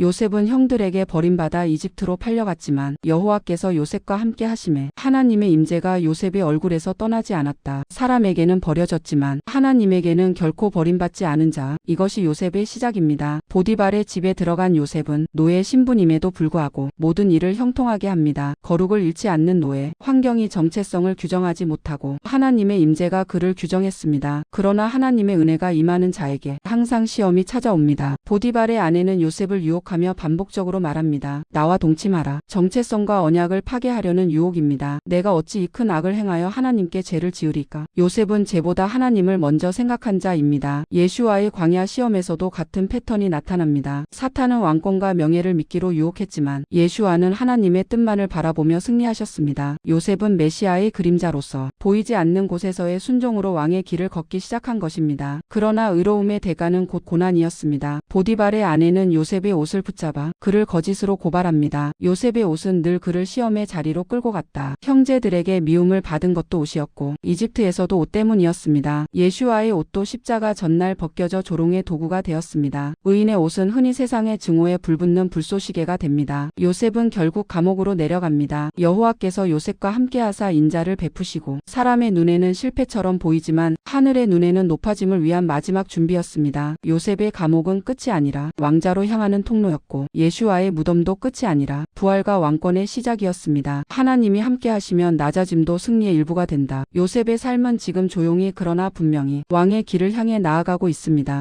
요셉은 형들에게 버림받아 이집트로 팔려갔지만 여호와께서 요셉과 함께 하심에 하나님의 임재가 요셉의 얼굴에서 떠나지 않았다. 사람에게는 버려졌지만 하나님에게는 결코 버림받지 않은 자. 이것이 요셉의 시작입니다. 보디발의 집에 들어간 요셉은 노예 신분임에도 불구하고 모든 일을 형통하게 합니다. 거룩을 잃지 않는 노예. 환경이 정체성을 규정하지 못하고 하나님의 임재가 그를 규정했습니다. 그러나 하나님의 은혜가 임하는 자에게 항상 시험이 찾아옵니다. 보디발의 아내는 요셉을 유혹 하며 반복적으로 말합니다. 나와 동침하라. 정체성과 언약을 파괴하려는 유혹입니다. 내가 어찌 이 큰 악을 행하여 하나님께 죄를 지으리까? 요셉은 죄보다 하나님을 먼저 생각한 자입니다. 예슈와의 광야 시험에서도 같은 패턴이 나타납니다. 사탄은 왕권과 명예를 믿기로 유혹했지만 예슈와는 하나님의 뜻만을 바라보며 승리하셨습니다. 요셉은 메시아의 그림자로서 보이지 않는 곳에서의 순종으로 왕의 길을 걷기 시작한 것입니다. 그러나 의로움의 대가는 곧 고난이었습니다. 보디발의 아내는 요셉의 옷을 붙잡아 그를 거짓으로 고발합니다. 요셉의 옷은 늘 그를 시험의 자리로 끌고 갔다. 형제들에게 미움을 받은 것도 옷이었고 이집트에서도 옷 때문이었습니다. 예슈와의 옷도 십자가 전날 벗겨져 조롱의 도구가 되었습니다. 의인의 옷은 흔히 세상의 증오에 불붙는 불쏘시개가 됩니다. 요셉은 결국 감옥으로 내려갑니다. 여호와께서 요셉과 함께하사 인자를 베푸시고 사람의 눈에는 실패처럼 보이지만 하늘의 눈에는 높아짐을 위한 마지막 준비였습니다. 요셉의 감옥은 끝이 아니라 왕자로 향하는 통 로였고 예슈와의 무덤도 끝이 아니라 부활과 왕권의 시작이었습니다. 하나님이 함께 하시면 낮아짐도 승리의 일부가 된다. 요셉의 삶은 지금 조용히 그러나 분명히 왕의 길을 향해 나아가고 있습니다.